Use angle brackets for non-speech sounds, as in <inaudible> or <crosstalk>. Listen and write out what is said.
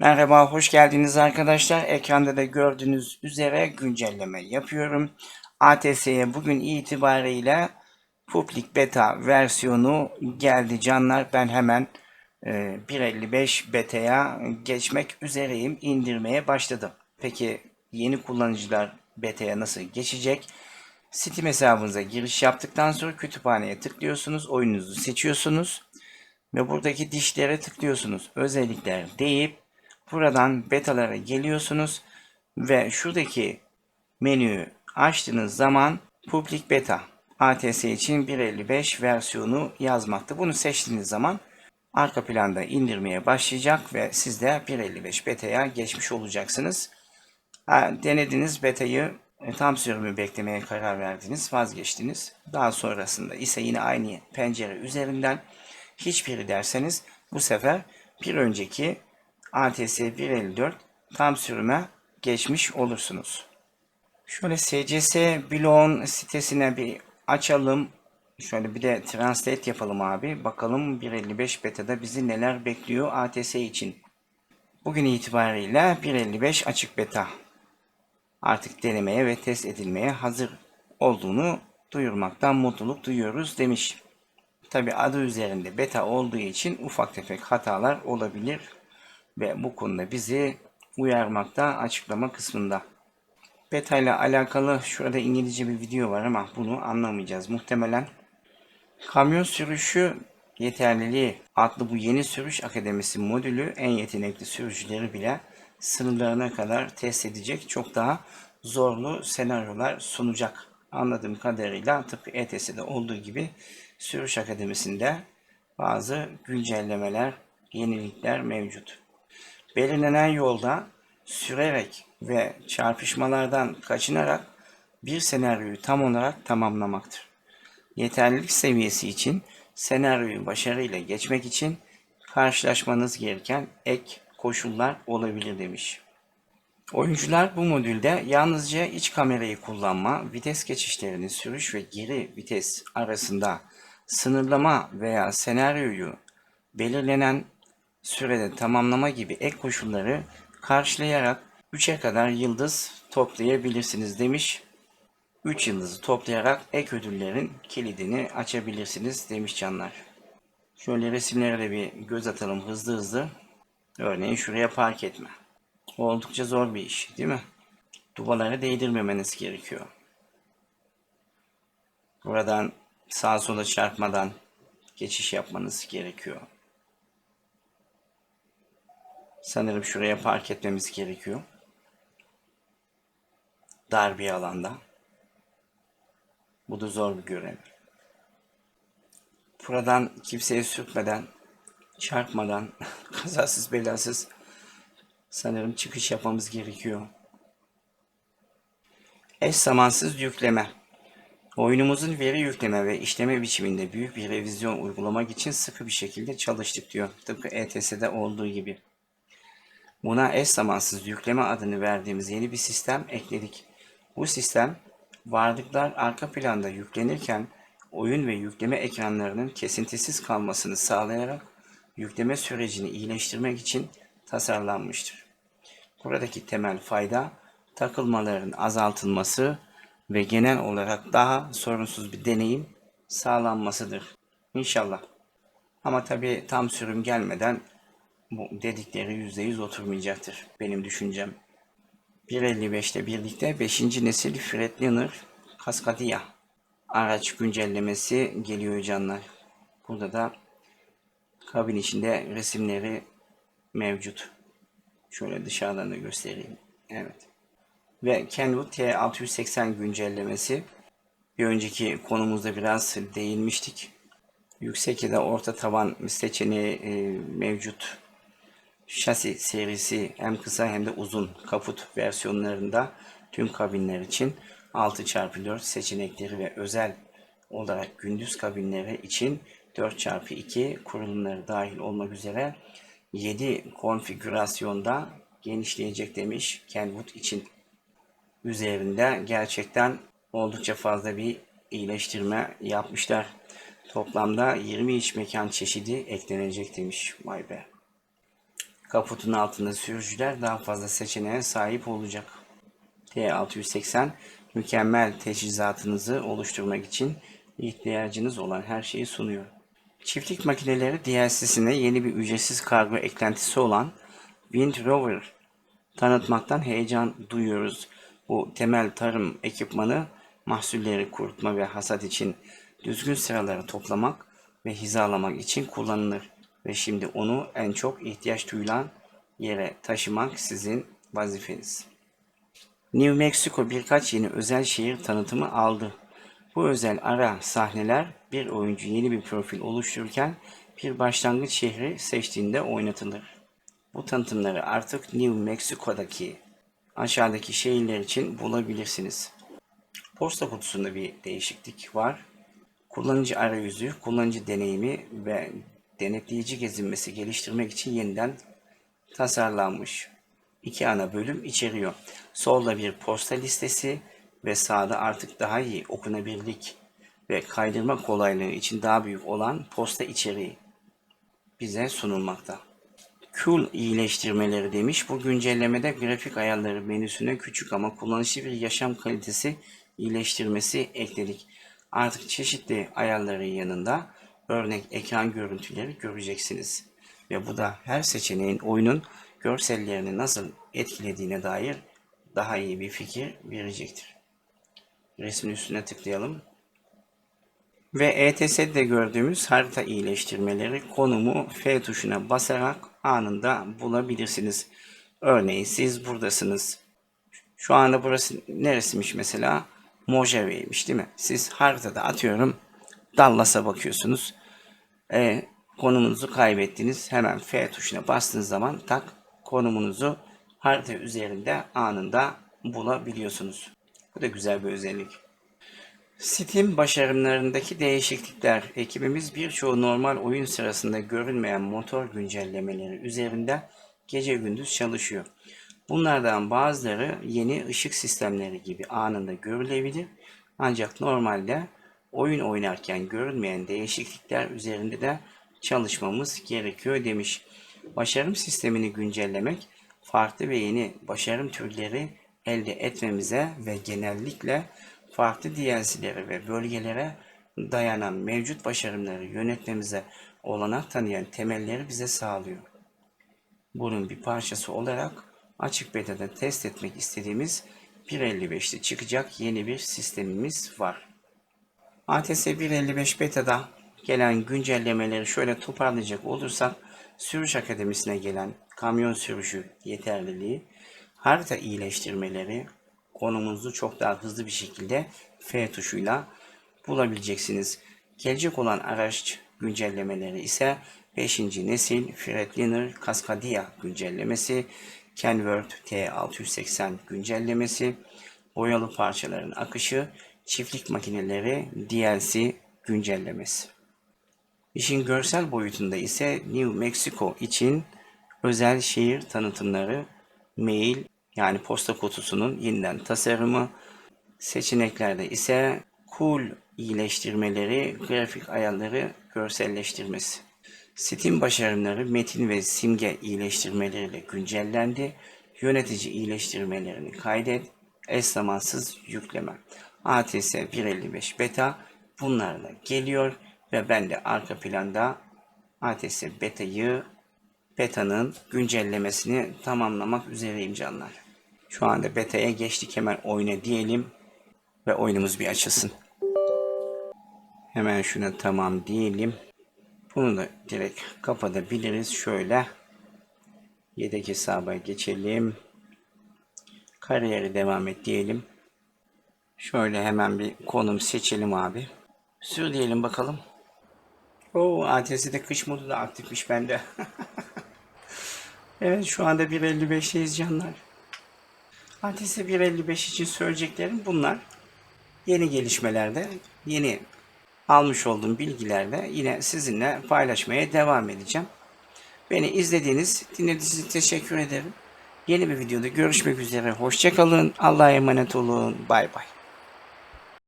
Merhaba, hoş geldiniz arkadaşlar. Ekranda da gördüğünüz üzere güncelleme yapıyorum. ATS'ye bugün itibariyle public beta versiyonu geldi canlar. Ben hemen e, 1.55 beta'ya geçmek üzereyim. indirmeye başladım. Peki yeni kullanıcılar beta'ya nasıl geçecek? Steam hesabınıza giriş yaptıktan sonra kütüphaneye tıklıyorsunuz. Oyununuzu seçiyorsunuz. Ve buradaki dişlere tıklıyorsunuz. Özellikler deyip buradan betalara geliyorsunuz. Ve şuradaki menüyü açtığınız zaman Public Beta ATS için 1.55 versiyonu yazmakta. Bunu seçtiğiniz zaman arka planda indirmeye başlayacak ve siz de 1.55 beta'ya geçmiş olacaksınız. Denediniz beta'yı e, tam sürümü beklemeye karar verdiniz, vazgeçtiniz. Daha sonrasında ise yine aynı pencere üzerinden hiçbiri derseniz bu sefer bir önceki ATS 1.54 tam sürüme geçmiş olursunuz. Şöyle SCS bloğun sitesine bir açalım. Şöyle bir de translate yapalım abi. Bakalım 1.55 beta'da bizi neler bekliyor ATS için. Bugün itibariyle 1.55 açık beta artık denemeye ve test edilmeye hazır olduğunu duyurmaktan mutluluk duyuyoruz demiş. Tabi adı üzerinde beta olduğu için ufak tefek hatalar olabilir ve bu konuda bizi uyarmakta açıklama kısmında. Beta ile alakalı şurada İngilizce bir video var ama bunu anlamayacağız muhtemelen. Kamyon sürüşü yeterliliği adlı bu yeni sürüş akademisi modülü en yetenekli sürücüleri bile sınırlarına kadar test edecek çok daha zorlu senaryolar sunacak. Anladığım kadarıyla tıpkı ETS'de olduğu gibi Sürüş Akademisi'nde bazı güncellemeler, yenilikler mevcut. Belirlenen yolda sürerek ve çarpışmalardan kaçınarak bir senaryoyu tam olarak tamamlamaktır. Yeterlilik seviyesi için senaryoyu başarıyla geçmek için karşılaşmanız gereken ek koşullar olabilir demiş. Oyuncular bu modülde yalnızca iç kamerayı kullanma, vites geçişlerini sürüş ve geri vites arasında sınırlama veya senaryoyu belirlenen sürede tamamlama gibi ek koşulları karşılayarak 3'e kadar yıldız toplayabilirsiniz demiş. 3 yıldızı toplayarak ek ödüllerin kilidini açabilirsiniz demiş canlar. Şöyle resimlere de bir göz atalım hızlı hızlı. Örneğin şuraya park etme. Oldukça zor bir iş değil mi? Dubalara değdirmemeniz gerekiyor. Buradan sağa sola çarpmadan geçiş yapmanız gerekiyor. Sanırım şuraya park etmemiz gerekiyor. Dar bir alanda. Bu da zor bir görev. Buradan kimseye sürtmeden, çarpmadan, <laughs> kazasız belasız sanırım çıkış yapmamız gerekiyor. Eş zamansız yükleme. Oyunumuzun veri yükleme ve işleme biçiminde büyük bir revizyon uygulamak için sıkı bir şekilde çalıştık diyor. Tıpkı ETS'de olduğu gibi. Buna eş zamansız yükleme adını verdiğimiz yeni bir sistem ekledik. Bu sistem varlıklar arka planda yüklenirken oyun ve yükleme ekranlarının kesintisiz kalmasını sağlayarak yükleme sürecini iyileştirmek için tasarlanmıştır. Buradaki temel fayda takılmaların azaltılması ve genel olarak daha sorunsuz bir deneyim sağlanmasıdır. İnşallah. Ama tabi tam sürüm gelmeden bu dedikleri %100 oturmayacaktır benim düşüncem. 1.55'te birlikte 5. nesil Freightliner Cascadia araç güncellemesi geliyor canlar. Burada da kabin içinde resimleri mevcut. Şöyle dışarıdan da göstereyim. Evet. Ve Kenwood T680 güncellemesi. Bir önceki konumuzda biraz değinmiştik. Yüksek ya da orta tavan seçeneği e, mevcut. Şasi serisi hem kısa hem de uzun kaput versiyonlarında tüm kabinler için 6x4 seçenekleri ve özel olarak gündüz kabinleri için 4x2 kurulumları dahil olmak üzere 7 konfigürasyonda genişleyecek demiş Kenwood için. Üzerinde gerçekten oldukça fazla bir iyileştirme yapmışlar. Toplamda 20 iç mekan çeşidi eklenecek demiş. Vay be. Kaputun altında sürücüler daha fazla seçeneğe sahip olacak. T680 mükemmel teçhizatınızı oluşturmak için ihtiyacınız olan her şeyi sunuyor. Çiftlik makineleri DLC'sine yeni bir ücretsiz kargo eklentisi olan Wind Rover tanıtmaktan heyecan duyuyoruz. Bu temel tarım ekipmanı mahsulleri kurutma ve hasat için düzgün sıraları toplamak ve hizalamak için kullanılır. Ve şimdi onu en çok ihtiyaç duyulan yere taşımak sizin vazifeniz. New Mexico birkaç yeni özel şehir tanıtımı aldı. Bu özel ara sahneler bir oyuncu yeni bir profil oluştururken bir başlangıç şehri seçtiğinde oynatılır. Bu tanıtımları artık New Mexico'daki aşağıdaki şehirler için bulabilirsiniz. Posta kutusunda bir değişiklik var. Kullanıcı arayüzü, kullanıcı deneyimi ve denetleyici gezinmesi geliştirmek için yeniden tasarlanmış. İki ana bölüm içeriyor. Solda bir posta listesi ve sağda artık daha iyi okunabilirlik ve kaydırma kolaylığı için daha büyük olan posta içeriği bize sunulmakta. Cool iyileştirmeleri demiş. Bu güncellemede grafik ayarları menüsüne küçük ama kullanışlı bir yaşam kalitesi iyileştirmesi ekledik. Artık çeşitli ayarların yanında örnek ekran görüntüleri göreceksiniz. Ve bu da her seçeneğin oyunun görsellerini nasıl etkilediğine dair daha iyi bir fikir verecektir. Resmin üstüne tıklayalım. Ve ETS'de gördüğümüz harita iyileştirmeleri konumu F tuşuna basarak anında bulabilirsiniz. Örneğin siz buradasınız. Şu anda burası neresiymiş mesela? Mojave'ymiş değil mi? Siz haritada atıyorum Dallas'a bakıyorsunuz. E, konumunuzu kaybettiniz. Hemen F tuşuna bastığınız zaman tak konumunuzu harita üzerinde anında bulabiliyorsunuz. Bu da güzel bir özellik. Steam başarımlarındaki değişiklikler. Ekibimiz birçoğu normal oyun sırasında görünmeyen motor güncellemeleri üzerinde gece gündüz çalışıyor. Bunlardan bazıları yeni ışık sistemleri gibi anında görülebilir. Ancak normalde oyun oynarken görünmeyen değişiklikler üzerinde de çalışmamız gerekiyor demiş. Başarım sistemini güncellemek, farklı ve yeni başarım türleri elde etmemize ve genellikle farklı DLC'lere ve bölgelere dayanan mevcut başarımları yönetmemize olanak tanıyan temelleri bize sağlıyor. Bunun bir parçası olarak açık beta'da test etmek istediğimiz 1.55'te çıkacak yeni bir sistemimiz var. ATS 1.55 beta'da gelen güncellemeleri şöyle toparlayacak olursak Sürüş Akademisi'ne gelen kamyon sürüşü yeterliliği, harita iyileştirmeleri, konumunuzu çok daha hızlı bir şekilde F tuşuyla bulabileceksiniz. Gelecek olan araç güncellemeleri ise 5. nesil Fretliner Cascadia güncellemesi, Kenworth T680 güncellemesi, boyalı parçaların akışı, çiftlik makineleri DLC güncellemesi. İşin görsel boyutunda ise New Mexico için özel şehir tanıtımları, mail yani posta kutusunun yeniden tasarımı, seçeneklerde ise cool iyileştirmeleri, grafik ayarları görselleştirmesi. Steam başarımları metin ve simge iyileştirmeleriyle güncellendi. Yönetici iyileştirmelerini kaydet. Eş zamansız yükleme. ATS 1.55 beta bunlarla geliyor ve ben de arka planda ATS beta'yı beta'nın güncellemesini tamamlamak üzereyim canlar. Şu anda beta'ya geçtik hemen oyna diyelim ve oyunumuz bir açılsın. Hemen şuna tamam diyelim. Bunu da direkt kapatabiliriz. Şöyle yedek hesaba geçelim. Kariyeri devam et diyelim. Şöyle hemen bir konum seçelim abi. Sür diyelim bakalım. Oo ATS'de kış modu da aktifmiş bende. <laughs> evet şu anda 1.55'teyiz canlar. ATS 1.55 için söyleyeceklerim bunlar. Yeni gelişmelerde, yeni almış olduğum bilgilerle yine sizinle paylaşmaya devam edeceğim. Beni izlediğiniz, dinlediğiniz için teşekkür ederim. Yeni bir videoda görüşmek üzere. Hoşçakalın. Allah'a emanet olun. Bay bay.